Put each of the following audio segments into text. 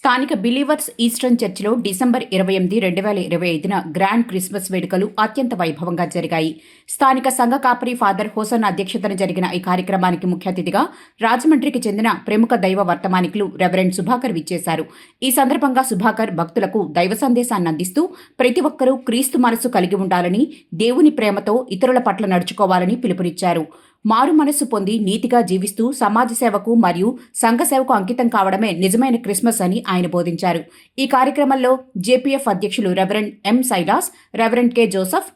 స్థానిక believers eastern చర్చిలో December ఇరవై ఎనిమిది రెండు వేల ఇరవై ఐదున గ్రాండ్ క్రిస్మస్ వేడుకలు అత్యంత వైభవంగా జరిగాయి. స్థానిక సంఘ కాపరి ఫాదర్ హోసన్ అధ్యక్షతన జరిగిన ఈ కార్యక్రమానికి ముఖ్య అతిథిగా రాజమండ్రికి చెందిన ప్రముఖ దైవ వర్తమానికులు రెవరెండ్ సుభాకర్ విచ్చేశారు. ఈ సందర్భంగా సుభాకర్ భక్తులకు దైవ సందేశాన్ని అందిస్తూ ప్రతి ఒక్కరూ క్రీస్తు మనసు కలిగి ఉండాలని దేవుని ప్రేమతో ఇతరుల పట్ల నడుచుకోవాలని పిలుపునిచ్చారు. మారు మనస్సు పొంది నీతిగా జీవిస్తూ సమాజ సేవకు మరియు సంఘ సేవకు అంకితం కావడమే నిజమైన క్రిస్మస్ అని ఆయన బోధించారు. ఈ కార్యక్రమంలో జేపీఎఫ్ అధ్యక్షులు reverend M Silas reverend K Joseph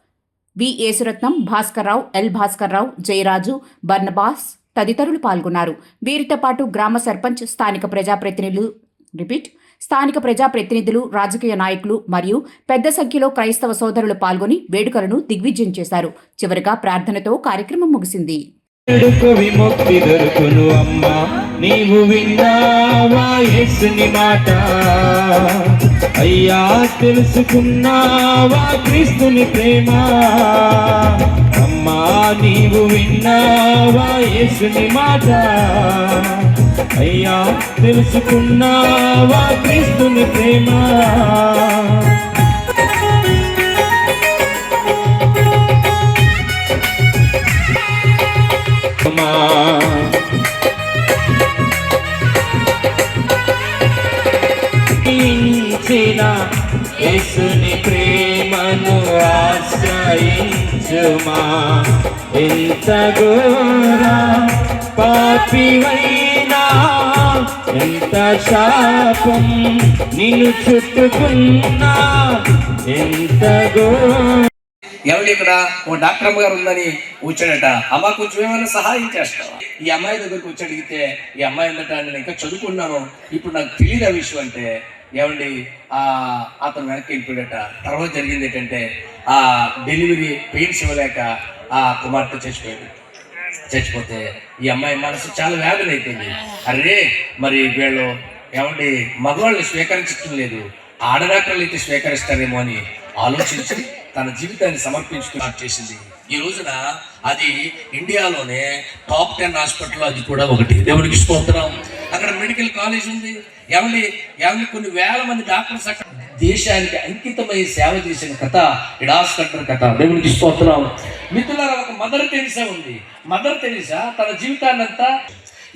V Yesuratnam Bhaskar Rao L Bhaskar Rao Jayaraju Barnabas తదితరులు పాల్గొన్నారు. వీరితో పాటు గ్రామ సర్పంచ్ స్థానిక ప్రజాప్రతినిధులు రిపీట్ స్థానిక ప్రజాప్రతినిధులు రాజకీయ నాయకులు మరియు పెద్ద సంఖ్యలో క్రైస్తవ సోదరులు పాల్గొని వేడుకలను దిగ్విజయం చేశారు. చివరిగా ప్రార్థనతో కార్యక్రమం ముగిసింది. విముక్తి దొరుకును అమ్మా నీవు విన్నావా యేసుని మాట? అయ్యా తెలుసుకున్నావా క్రీస్తుని ప్రేమ? అమ్మా నీవు విన్నావా యేసుని మాట? అయ్యా తెలుసుకున్నావా క్రీస్తుని ప్రేమ? యేసుని ప్రేమను ఆశ్రయించుమా? ఎంత ఘోర పాపివైనా ఎంత శాపం నిన్ను చుట్టుకున్నా ఎంత ఎవరి ఇక్కడ ఓ డాక్టర్ అమ్మగారు ఉందని కూర్చోడట. అమ్మ కొంచెం ఏమైనా సహాయం చేస్తావు? ఈ అమ్మాయి దగ్గరికి వచ్చి అడిగితే ఈ అమ్మాయి ఏంటంట నేను ఇంకా చదువుకున్నాను. ఇప్పుడు నాకు తెలియదు ఆ విషయం అంటే ఏమండి ఆ అతను వెనక్కి వెళ్ళిపోయాడట. తర్వాత జరిగింది ఏంటంటే ఆ డెలివరీ పెయిన్స్ ఇవ్వలేక ఆ కుమార్తె చచ్చిపోయాడు. చచ్చిపోతే ఈ అమ్మాయి మనసు చాలా వేదన అయిపోయింది. అరే మరి వీళ్ళు ఏమండి మగవాళ్ళని స్వీకరించడం లేదు ఆడడాక్టర్లు అయితే స్వీకరిస్తారేమో అని ఆలోచించి తన జీవితాన్ని సమర్పించుకున్నట్టు చేసింది. ఈ రోజున అది ఇండియాలోనే టాప్ టెన్ హాస్పిటల్ అది కూడా ఒకటి. దేవుడికి స్తోత్రం. అక్కడ మెడికల్ కాలేజ్ ఉంది. ఏమండి ఏమండి కొన్ని వేల మంది డాక్టర్స్ అక్కడ దేశానికి అంకితమై సేవ చేసిన కథ ఇడాస్ కట్టర్ కథ. దేవుడికి స్తోత్రం మిత్రులారా ఒక మదర్ టెరిసా ఉంది. మదర్ టెరిసా తన జీవితాన్ని అంతా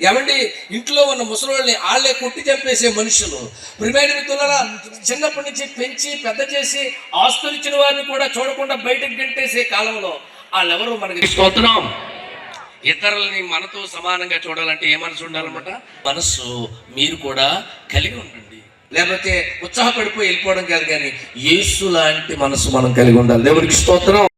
ఏమండి ఇంట్లో ఉన్న ముసలోళ్ళని ఆళ్ళే కొట్టి చంపేసే మనుషులు. ప్రిమైన మిత్రులారా చిన్నప్పటి నుంచి పెంచి పెద్ద చేసి ఆస్తులు ఇచ్చిన వారిని కూడా చూడకుండా బయటకు గంటేసే కాలంలో వాళ్ళెవరు మనకి స్తోత్రం. ఇతరులని మనతో సమానంగా చూడాలంటే ఏ మనసు ఉండాలన్నమాట? మనస్సు మీరు కూడా కలిగి ఉండండి. లేకపోతే ఉత్సాహపడిపోయి వెళ్ళిపోవడం కాదు కానీ యేసు లాంటి మనసు మనం కలిగి ఉండాలి. దేవుడికి స్తోత్రం.